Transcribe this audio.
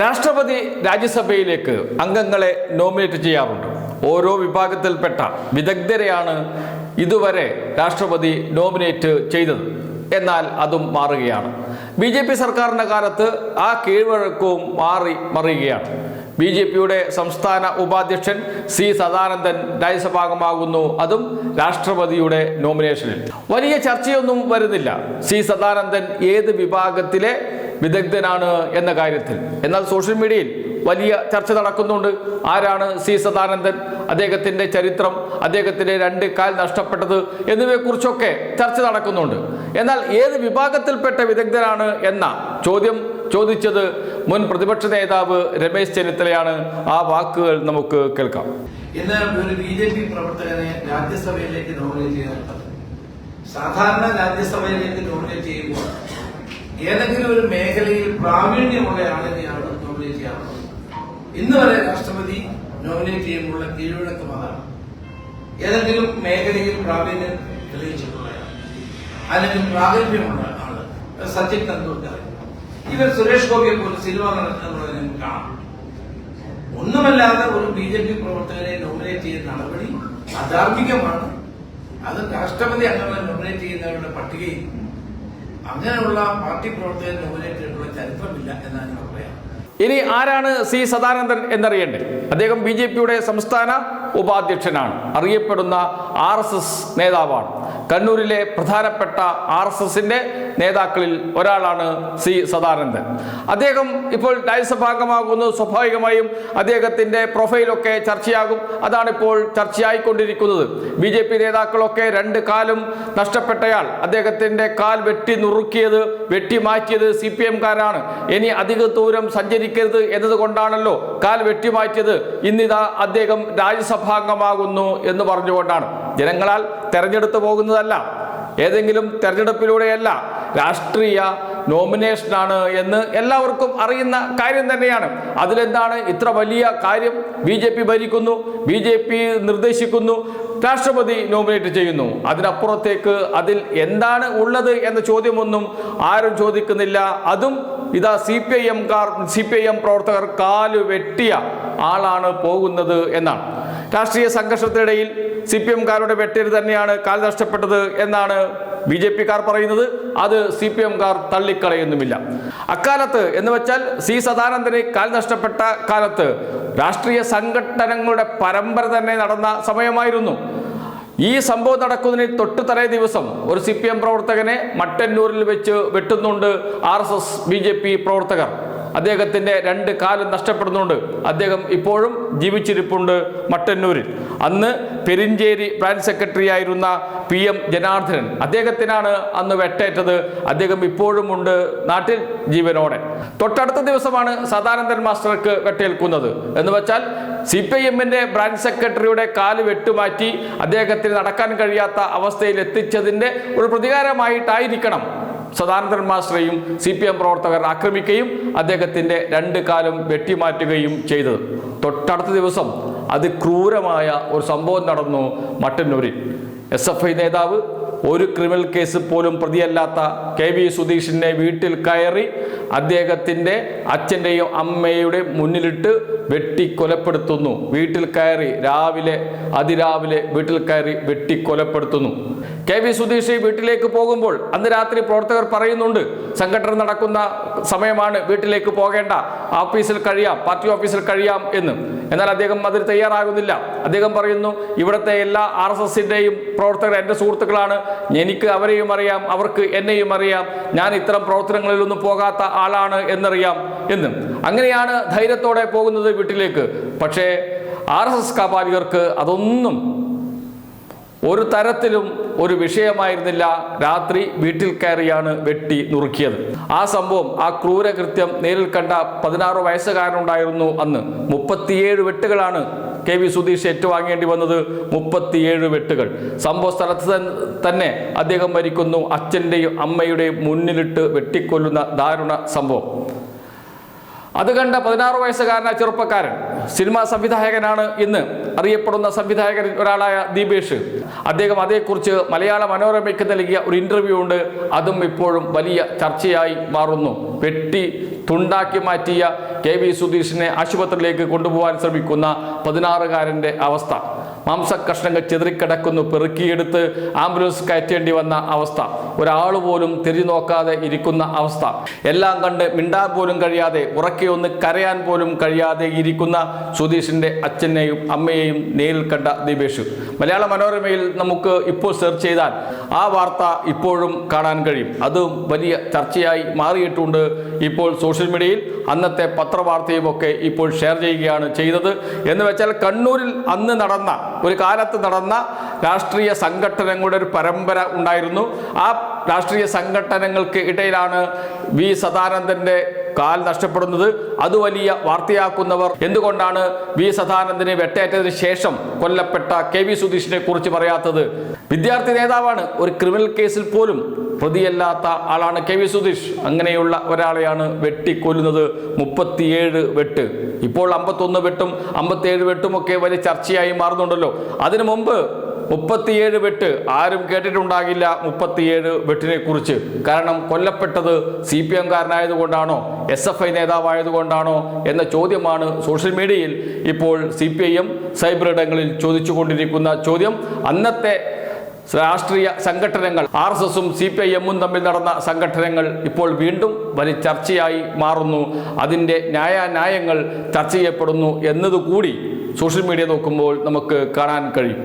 രാഷ്ട്രപതി രാജ്യസഭയിലേക്ക് അംഗങ്ങളെ നോമിനേറ്റ് ചെയ്യാറുണ്ട്. ഓരോ വിഭാഗത്തിൽപ്പെട്ട വിദഗ്ധരെയാണ് ഇതുവരെ രാഷ്ട്രപതി നോമിനേറ്റ് ചെയ്തത്. എന്നാൽ അതും മാറുകയാണ്. ബി ജെ പി സർക്കാരിന്റെ കാലത്ത് ആ കീഴ്വഴക്കവും മാറി മറിയുകയാണ്. ബി ജെ പിയുടെ സംസ്ഥാന ഉപാധ്യക്ഷൻ സി സദാനന്ദൻ രാജ്യസഭാംഗമാകുന്നു. അതും രാഷ്ട്രപതിയുടെ നോമിനേഷനിൽ. വലിയ ചർച്ചയൊന്നും വരുന്നില്ല. സി സദാനന്ദൻ ഏത് വിഭാഗത്തിലെ വിദഗ്ധനാണ് എന്ന കാര്യത്തിൽ. എന്നാൽ സോഷ്യൽ മീഡിയയിൽ വലിയ ചർച്ച നടക്കുന്നുണ്ട്. ആരാണ് സി സദാനന്ദൻ? അദ്ദേഹത്തിന്റെ ചരിത്രം അദ്ദേഹത്തിന്റെ രണ്ട് കാൽ നഷ്ടപ്പെട്ടത് എന്നിവയെക്കുറിച്ചൊക്കെ ചർച്ച നടക്കുന്നുണ്ട്. എന്നാൽ ഏത് വിഭാഗത്തിൽപ്പെട്ട വിദഗ്ധനാണ് എന്ന ചോദ്യം ചോദിച്ചത് മുൻ പ്രതിപക്ഷ നേതാവ് രമേശ് ചെന്നിത്തലയാണ്. ആ വാക്കുകൾ നമുക്ക് കേൾക്കാം. ഇന്ന് ഒരു ബി ജെ പി പ്രവർത്തകനെ രാജ്യസഭയിലേക്ക് നോമിനേറ്റ് ചെയ്യാൻ സാധാരണ രാജ്യസഭയിലേക്ക് നോമിനേറ്റ് ചെയ്യുമ്പോൾ ഏതെങ്കിലും ഒരു മേഖലയിൽ പ്രാവീണ്യമുള്ള ആളിനെയാണ് നോമിനേറ്റ് ചെയ്യാറുള്ളത് ഇന്ന് വരെ രാഷ്ട്രപതി നോമിനേറ്റ് ചെയ്യുമ്പോൾ കീഴ്വഴക്കം അതാണ്. ഏതെങ്കിലും മേഖലയിൽ പ്രാവീണ്യം തെളിയിച്ചിട്ടുള്ള അല്ലെങ്കിൽ പ്രാഗൽഭ്യമുള്ള ആൾ. സച്ചിൻ തെണ്ടുൽക്കർ ഇവർ സുരേഷ് ഗോപിയെ പോലെ സിനിമ നടത്തുന്നത് നമുക്ക് കാണാം. ഒന്നുമല്ലാതെ ഒരു ബി ജെ പി പ്രവർത്തകരെ നോമിനേറ്റ് ചെയ്യുന്ന നടപടി അധാർമികമാണ്. അത് രാഷ്ട്രപതി അംഗങ്ങളെ നോമിനേറ്റ് ചെയ്യുന്നവരുടെ പട്ടികയിൽ അങ്ങനെയുള്ള പാർട്ടി പ്രവർത്തകരെ ചരിത്രമില്ല എന്നാണ് ഞാൻ പറയാം ഇനി ആരാണ് സി സദാനന്ദൻ എന്നറിയണ്ടേ അദ്ദേഹം ബി ജെ പിയുടെ സംസ്ഥാന ഉപാധ്യക്ഷനാണ്. അറിയപ്പെടുന്ന ആർ എസ് എസ് നേതാവാണ്. കണ്ണൂരിലെ പ്രധാനപ്പെട്ട ആർ എസ് എസിന്റെ നേതാക്കളിൽ ഒരാളാണ് സി സദാനന്ദൻ. അദ്ദേഹം ഇപ്പോൾ രാജ്യസഭാംഗമാകുന്നു സ്വാഭാവികമായും അദ്ദേഹത്തിന്റെ പ്രൊഫൈലൊക്കെ ചർച്ചയാകും. അതാണ് ഇപ്പോൾ ചർച്ചയായിക്കൊണ്ടിരിക്കുന്നത്. ബി ജെ പി നേതാക്കളൊക്കെ രണ്ട് കാലും നഷ്ടപ്പെട്ടയാൾ. അദ്ദേഹത്തിന്റെ കാൽ വെട്ടി നുറുക്കിയത് വെട്ടി മാറ്റിയത് സി പി എംകാരാണ്. ഇനി അധിക ദൂരം സഞ്ചരിക്കരുത് എന്നതുകൊണ്ടാണല്ലോ കാൽ വെട്ടിമാറ്റിയത് ഇന്നിതാ അദ്ദേഹം രാജ്യസഭാംഗമാകുന്നു എന്ന് പറഞ്ഞുകൊണ്ടാണ്. ജനങ്ങളാൽ തെരഞ്ഞെടുത്തു പോകുന്നതല്ല. ഏതെങ്കിലും തെരഞ്ഞെടുപ്പിലൂടെയല്ല രാഷ്ട്രീയ നോമിനേഷനാണ് എന്ന് എല്ലാവർക്കും അറിയുന്ന കാര്യം തന്നെയാണ്. അതിലെന്താണ്? ഇത്ര വലിയ കാര്യം ബി ജെ പി ഭരിക്കുന്നു ബി ജെ പി നിർദ്ദേശിക്കുന്നു രാഷ്ട്രപതി നോമിനേറ്റ് ചെയ്യുന്നു. അതിനപ്പുറത്തേക്ക് അതിൽ എന്താണ് ഉള്ളത് എന്ന ചോദ്യമൊന്നും ആരും ചോദിക്കുന്നില്ല. അതും ഇതാ സി പി ഐ എംകാർ സി പി ഐ എം പ്രവർത്തകർ കാൽ വെട്ടിയ ആളാണ് പോകുന്നത് എന്നാണ്. രാഷ്ട്രീയ സംഘർഷത്തിനിടയിൽ സി പി എംകാരുടെ വെട്ടേര് തന്നെയാണ് കാൽ നഷ്ടപ്പെട്ടത് എന്നാണ് ബി ജെ പിക്കാർ പറയുന്നത് അത് സി പി എംകാർ തള്ളിക്കളയുന്നുമില്ല. അക്കാലത്ത് എന്ന് വെച്ചാൽ സി സദാനന്ദന് കാൽ നഷ്ടപ്പെട്ട കാലത്ത് രാഷ്ട്രീയ സംഘടനകളുടെ പരമ്പര തന്നെ നടന്ന സമയമായിരുന്നു. ഈ സംഭവം നടക്കുന്നതിന് തൊട്ട് തലേ ദിവസം ഒരു സി പി എം പ്രവർത്തകനെ മട്ടന്നൂരിൽ വെച്ച് വെട്ടുന്നുണ്ട് R S S B J P പ്രവർത്തകർ. അദ്ദേഹത്തിന്റെ രണ്ട് കാലും നഷ്ടപ്പെടുന്നുണ്ട്. അദ്ദേഹം ഇപ്പോഴും ജീവിച്ചിരിപ്പുണ്ട് മട്ടന്നൂരിൽ. അന്ന് പെരിഞ്ചേരി ബ്രാഞ്ച് സെക്രട്ടറി ആയിരുന്ന പി എം ജനാർദ്ദനൻ അദ്ദേഹത്തിനാണ് അന്ന് വെട്ടേറ്റത്. അദ്ദേഹം ഇപ്പോഴും ഉണ്ട് നാട്ടിൽ ജീവനോടെ. തൊട്ടടുത്ത ദിവസമാണ് സദാനന്ദൻ മാസ്റ്റർക്ക് വെട്ടേൽക്കുന്നത്. എന്ന് വെച്ചാൽ സി പി ഐ എമ്മിന്റെ ബ്രാഞ്ച് സെക്രട്ടറിയുടെ കാൽ വെട്ടുമാറ്റി അദ്ദേഹത്തിന് നടക്കാൻ കഴിയാത്ത അവസ്ഥയിൽ എത്തിച്ചതിന്റെ ഒരു പ്രതികാരമായിട്ടായിരിക്കണം സദാനന്ദൻ മാസ്റ്ററെയും സി പി എം പ്രവർത്തകർ ആക്രമിക്കുകയും അദ്ദേഹത്തിന്റെ രണ്ട് കാലും വെട്ടിമാറ്റുകയും ചെയ്തത്. തൊട്ടടുത്ത ദിവസം അത് ക്രൂരമായ ഒരു സംഭവം നടന്നു മട്ടന്നൂരിൽ. എസ് എഫ് ഐ നേതാവ് ഒരു ക്രിമിനൽ കേസ് പോലും പ്രതിയല്ലാത്ത കെ വി സുധീഷിനെ വീട്ടിൽ കയറി അദ്ദേഹത്തിന്റെ അച്ഛന്റെയും അമ്മയുടെ മുന്നിലിട്ട് വെട്ടി കൊലപ്പെടുത്തുന്നു. വീട്ടിൽ കയറി രാവിലെ അതിരാവിലെ വീട്ടിൽ കയറി വെട്ടി കൊലപ്പെടുത്തുന്നു. കെ വി സുധീഷ് വീട്ടിലേക്ക് പോകുമ്പോൾ അന്ന് രാത്രി പ്രവർത്തകർ പറയുന്നുണ്ട് സംഘടന നടക്കുന്ന സമയമാണ് വീട്ടിലേക്ക് പോകേണ്ട. ഓഫീസിൽ കഴിയാം പാർട്ടി ഓഫീസിൽ കഴിയാം എന്ന്. എന്നാൽ അദ്ദേഹം അതിൽ തയ്യാറാകുന്നില്ല. അദ്ദേഹം പറയുന്നു ഇവിടുത്തെ എല്ലാ ആർ എസ് എസിന്റെയും പ്രവർത്തകർ എന്റെ സുഹൃത്തുക്കളാണ്. എനിക്ക് അവരെയും അറിയാം അവർക്ക് എന്നെയും അറിയാം. ഞാൻ ഇത്തരം പ്രവർത്തനങ്ങളിലൊന്നും പോകാത്ത ആളാണ് എന്നറിയാം എന്ന്. അങ്ങനെയാണ് ധൈര്യത്തോടെ പോകുന്നത് വീട്ടിലേക്ക്. പക്ഷേ ആർ എസ് എസ് കാപാലികർക്ക് അതൊന്നും ഒരു തരത്തിലും ഒരു വിഷയമായിരുന്നില്ല. രാത്രി വീട്ടിൽ കയറിയാണ് വെട്ടി നുറുക്കിയത്. ആ സംഭവം ആ ക്രൂരകൃത്യം നേരിൽ കണ്ട പതിനാറ് വയസ്സുകാരനുണ്ടായിരുന്നു അന്ന്. മുപ്പത്തിയേഴ് വെട്ടുകളാണ് കെ വി സുധീഷ് ഏറ്റുവാങ്ങേണ്ടി വന്നത് മുപ്പത്തിയേഴ് വെട്ടുകൾ. സംഭവ സ്ഥലത്ത് തന്നെ അദ്ദേഹം മരിക്കുന്നു. അച്ഛന്റെയും അമ്മയുടെയും മുന്നിലിട്ട് വെട്ടിക്കൊല്ലുന്ന ദാരുണ സംഭവം. അത് കണ്ട പതിനാറ് വയസ്സുകാരനായ ചെറുപ്പക്കാരൻ. സിനിമാ സംവിധായകനാണ് ഇന്ന്. അറിയപ്പെടുന്ന സംവിധായകരിൽ ഒരാളായ ദീപേഷ്. അദ്ദേഹം അതേക്കുറിച്ച് മലയാള മനോരമയ്ക്ക് നൽകിയ ഒരു ഇന്റർവ്യൂ ഉണ്ട്. അതും ഇപ്പോഴും വലിയ ചർച്ചയായി മാറുന്നു. വെട്ടി തുണ്ടാക്കി മാറ്റിയ കെ വി സുധീഷിനെ ആശുപത്രിയിലേക്ക് കൊണ്ടുപോകാൻ ശ്രമിക്കുന്ന പതിനാറുകാരന്റെ അവസ്ഥ. മാംസക്കഷ്ണങ്ങൾ ചെതിറിക്കിടക്കുന്നു. പെറുക്കിയെടുത്ത് ആംബുലൻസ് കയറ്റേണ്ടി വന്ന അവസ്ഥ. ഒരാൾ പോലും തിരിഞ്ഞു നോക്കാതെ ഇരിക്കുന്ന അവസ്ഥ. എല്ലാം കണ്ട് മിണ്ടാൻ പോലും കഴിയാതെ ഉറക്കെ ഒന്ന് കരയാൻ പോലും കഴിയാതെ ഇരിക്കുന്ന സുധീഷിന്റെ അച്ഛനെയും അമ്മയെയും നേരിൽ കണ്ട ദീപേഷ്. മലയാള മനോരമയിൽ നമുക്ക് ഇപ്പോൾ സെർച്ച് ചെയ്താൽ ആ വാർത്ത ഇപ്പോഴും കാണാൻ കഴിയും. അത് വലിയ ചർച്ചയായി മാറിയിട്ടുണ്ട് ഇപ്പോൾ സോഷ്യൽ മീഡിയയിൽ അന്നത്തെ പത്രവാർത്തയും ഒക്കെ ഇപ്പോൾ ഷെയർ ചെയ്യുകയാണ് ചെയ്തത്. എന്ന് വെച്ചാൽ കണ്ണൂരിൽ അന്ന് നടന്ന ഒരു കാലത്ത് നടന്ന രാഷ്ട്രീയ സംഘടനകളുടെ ഒരു പരമ്പര ഉണ്ടായിരുന്നു. ആ രാഷ്ട്രീയ സംഘടനകൾക്ക് ഇടയിലാണ് വി സദാനന്ദന്റെ കാൽ നഷ്ടപ്പെടുന്നത് അത് വലിയ വാർത്തയാക്കുന്നവർ. എന്തുകൊണ്ടാണ് വി സദാനന്ദന് വെട്ടേറ്റതിന് ശേഷം കൊല്ലപ്പെട്ട കെ വി സുധീഷിനെ കുറിച്ച് പറയാത്തത്? വിദ്യാർത്ഥി നേതാവാണ് ഒരു ക്രിമിനൽ കേസിൽ പോലും പ്രതിയല്ലാത്ത ആളാണ് കെ വി സുധീഷ്. അങ്ങനെയുള്ള ഒരാളെയാണ് വെട്ടിക്കൊല്ലുന്നത്. മുപ്പത്തിയേഴ് വെട്ട്. ഇപ്പോൾ അമ്പത്തൊന്ന് വെട്ടും അമ്പത്തിയേഴ് വെട്ടും ഒക്കെ വലിയ ചർച്ചയായി മാറുന്നുണ്ടല്ലോ. അതിനു മുമ്പ് മുപ്പത്തിയേഴ് വെട്ട് ആരും കേട്ടിട്ടുണ്ടാകില്ല മുപ്പത്തിയേഴ് വെട്ടിനെ കുറിച്ച്. കാരണം കൊല്ലപ്പെട്ടത് സി പി എംകാരനായതുകൊണ്ടാണോ എസ് എഫ് ഐ നേതാവായതുകൊണ്ടാണോ എന്ന ചോദ്യമാണ് സോഷ്യൽ മീഡിയയിൽ ഇപ്പോൾ C P I M cyber ഇടങ്ങളിൽ ചോദിച്ചുകൊണ്ടിരിക്കുന്ന ചോദ്യം. അന്നത്തെ രാഷ്ട്രീയ സംഘടനകൾ ആർ എസ് എസും സി പി ഐ എമ്മും തമ്മിൽ നടന്ന സംഘടനകൾ ഇപ്പോൾ വീണ്ടും വലിയ ചർച്ചയായി മാറുന്നു. അതിന്റെ ന്യായാന്യായങ്ങൾ ചർച്ച ചെയ്യപ്പെടുന്നു എന്നതുകൂടി സോഷ്യൽ മീഡിയ നോക്കുമ്പോൾ നമുക്ക് കാണാൻ കഴിയും.